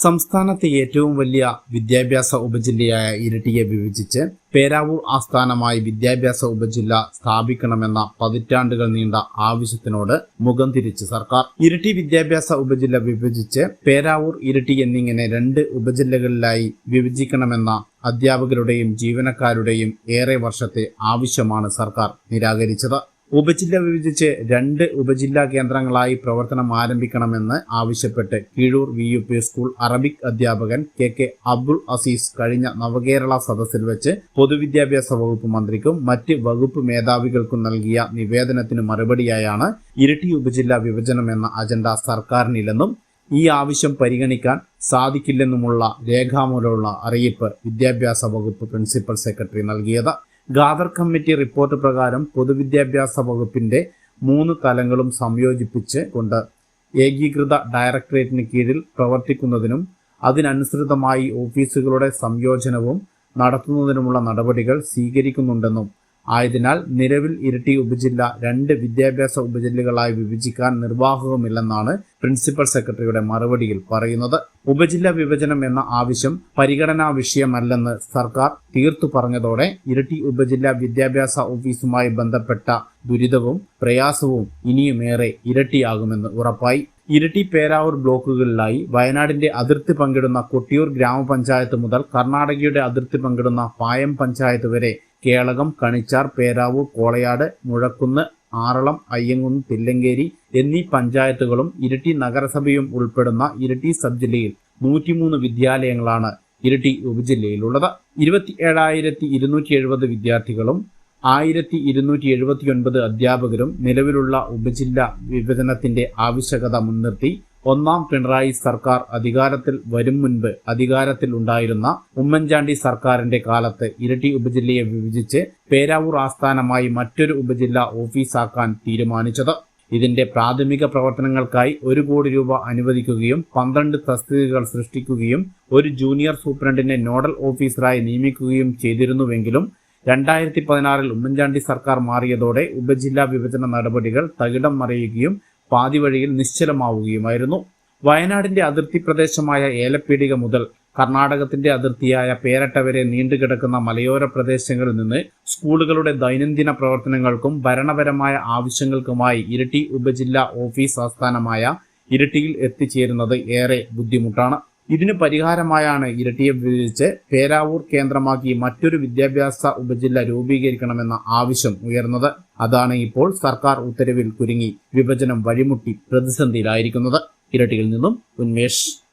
സംസ്ഥാനത്തെ ഏറ്റവും വലിയ വിദ്യാഭ്യാസ ഉപജില്ലയായ ഇരട്ടിയെ വിഭജിച്ച് പേരാവൂർ ആസ്ഥാനമായി വിദ്യാഭ്യാസ ഉപജില്ല സ്ഥാപിക്കണമെന്ന പതിറ്റാണ്ടുകൾ നീണ്ട ആവശ്യത്തിനോട് മുഖം തിരിച്ച് സർക്കാർ. ഇരട്ടി വിദ്യാഭ്യാസ ഉപജില്ല വിഭജിച്ച് പേരാവൂർ ഇരട്ടി എന്നിങ്ങനെ രണ്ട് ഉപജില്ലകളിലായി വിഭജിക്കണമെന്ന അധ്യാപകരുടെയും ജീവനക്കാരുടെയും ഏറെ വർഷത്തെ ആവശ്യമാണ് സർക്കാർ നിരാകരിച്ചത്. ഉപജില്ല വിഭജിച്ച് രണ്ട് ഉപജില്ലാ കേന്ദ്രങ്ങളായി പ്രവർത്തനം ആരംഭിക്കണമെന്ന് ആവശ്യപ്പെട്ട് Keezhur V U P school Arabic അധ്യാപകൻ കെ കെ അബ്ദുൾ അസീസ് കഴിഞ്ഞ നവകേരള സദസ്സിൽ വെച്ച് പൊതുവിദ്യാഭ്യാസ വകുപ്പ് മന്ത്രിക്കും മറ്റ് വകുപ്പ് മേധാവികൾക്കും നൽകിയ നിവേദനത്തിന് മറുപടിയായാണ് ഇരട്ടി ഉപജില്ലാ വിഭജനം എന്ന അജണ്ട സർക്കാരിനില്ലെന്നും ഈ ആവശ്യം പരിഗണിക്കാൻ സാധിക്കില്ലെന്നുമുള്ള രേഖാമൂലമുള്ള അറിയിപ്പ് വിദ്യാഭ്യാസ വകുപ്പ് പ്രിൻസിപ്പൽ സെക്രട്ടറി നൽകിയത്. ഗാദർ കമ്മിറ്റി റിപ്പോർട്ട് പ്രകാരം പൊതുവിദ്യാഭ്യാസ വകുപ്പിന്റെ മൂന്ന് തലങ്ങളും സംയോജിപ്പിച്ച് കൊണ്ട് ഏകീകൃത ഡയറക്ടറേറ്റിന് കീഴിൽ പ്രവർത്തിക്കുന്നതിനും അതിനനുസൃതമായി ഓഫീസുകളുടെ സംയോജനവും നടത്തുന്നതിനുമുള്ള നടപടികൾ സ്വീകരിക്കുന്നുണ്ടെന്നും ആയതിനാൽ നിലവിൽ ഇരട്ടി ഉപജില്ല രണ്ട് വിദ്യാഭ്യാസ ഉപജില്ലകളായി വിഭജിക്കാൻ നിർവാഹകമില്ലെന്നാണ് പ്രിൻസിപ്പൽ സെക്രട്ടറിയുടെ മറുപടിയിൽ പറയുന്നത്. ഉപജില്ല വിഭജനം എന്ന ആവശ്യം പരിഗണനാ വിഷയമല്ലെന്ന് സർക്കാർ തീർത്തു പറഞ്ഞതോടെ ഇരട്ടി ഉപജില്ല വിദ്യാഭ്യാസ ഓഫീസുമായി ബന്ധപ്പെട്ട ദുരിതവും പ്രയാസവും ഇനിയുമേറെ ഇരട്ടിയാകുമെന്ന് ഉറപ്പായി. ഇരട്ടി പേരാവൂർ ബ്ലോക്കുകളിലായി വയനാടിന്റെ അതിർത്തി പങ്കിടുന്ന കൊട്ടിയൂർ ഗ്രാമപഞ്ചായത്ത് മുതൽ കർണാടകയുടെ അതിർത്തി പങ്കിടുന്ന പായം പഞ്ചായത്ത് വരെ കേളകം കണിച്ചാർ പേരാവൂർ കോളയാട് മുഴക്കുന്ന് ആറളം അയ്യങ്കുന്ന് തില്ലങ്കേരി എന്നീ പഞ്ചായത്തുകളും ഇരിട്ടി നഗരസഭയും ഉൾപ്പെടുന്ന ഇരിട്ടി സബ് ജില്ലയിൽ നൂറ്റിമൂന്ന് വിദ്യാലയങ്ങളാണ് ഇരിട്ടി ഉപജില്ലയിലുള്ളത്. ഇരുപത്തി ഏഴായിരത്തി ഇരുന്നൂറ്റി എഴുപത് വിദ്യാർത്ഥികളും ആയിരത്തി ഇരുന്നൂറ്റി എഴുപത്തിയൊൻപത് അധ്യാപകരും നിലവിലുള്ള ഉപജില്ല വിഭജനത്തിന്റെ ആവശ്യകത മുൻനിർത്തി ഒന്നാം പിണറായി സർക്കാർ അധികാരത്തിൽ വരും മുൻപ് അധികാരത്തിൽ ഉണ്ടായിരുന്ന ഉമ്മൻചാണ്ടി സർക്കാരിന്റെ കാലത്ത് ഇരട്ടി ഉപജില്ലയെ വിഭജിച്ച് പേരാവൂർ ആസ്ഥാനമായി മറ്റൊരു ഉപജില്ല ഓഫീസാക്കാൻ തീരുമാനിച്ചത്. ഇതിന്റെ പ്രാഥമിക പ്രവർത്തനങ്ങൾക്കായി ഒരു കോടി രൂപ അനുവദിക്കുകയും പന്ത്രണ്ട് തസ്തികകൾ സൃഷ്ടിക്കുകയും ഒരു ജൂനിയർ സൂപ്രണ്ടിനെ നോഡൽ ഓഫീസറായി നിയമിക്കുകയും ചെയ്തിരുന്നുവെങ്കിലും രണ്ടായിരത്തി പതിനാറിൽ ഉമ്മൻചാണ്ടി സർക്കാർ മാറിയതോടെ ഉപജില്ലാ വിഭജന നടപടികൾ തകിടം മറിയുകയും പാതിവഴിയിൽ നിശ്ചലമാവുകയുമായിരുന്നു. വയനാടിന്റെ അതിർത്തി പ്രദേശമായ ഏലപ്പീടിക മുതൽ കർണാടകത്തിന്റെ അതിർത്തിയായ പേരട്ട വരെ നീണ്ടുകിടക്കുന്ന മലയോര പ്രദേശങ്ങളിൽ നിന്ന് സ്കൂളുകളുടെ ദൈനംദിന പ്രവർത്തനങ്ങൾക്കും ഭരണപരമായ ആവശ്യങ്ങൾക്കുമായി ഇരിട്ടി ഉപജില്ലാ ഓഫീസ് ആസ്ഥാനമായ ഇരിട്ടിയിൽ എത്തിച്ചേരുന്നത് ഏറെ ബുദ്ധിമുട്ടാണ്. ഇതിന് പരിഹാരമായാണ് ഇരട്ടിയെ വിഭജിച്ച് പേരാവൂർ കേന്ദ്രമാക്കി മറ്റൊരു വിദ്യാഭ്യാസ ഉപജില്ല രൂപീകരിക്കണമെന്ന ആവശ്യം ഉയർന്നത്. അതാണ് ഇപ്പോൾ സർക്കാർ ഉത്തരവിൽ കുരുങ്ങി വിഭജനം വഴിമുട്ടി പ്രതിസന്ധിയിലായിരിക്കുന്നത്. ഇരട്ടിയിൽ നിന്നും ഉന്മേഷ്.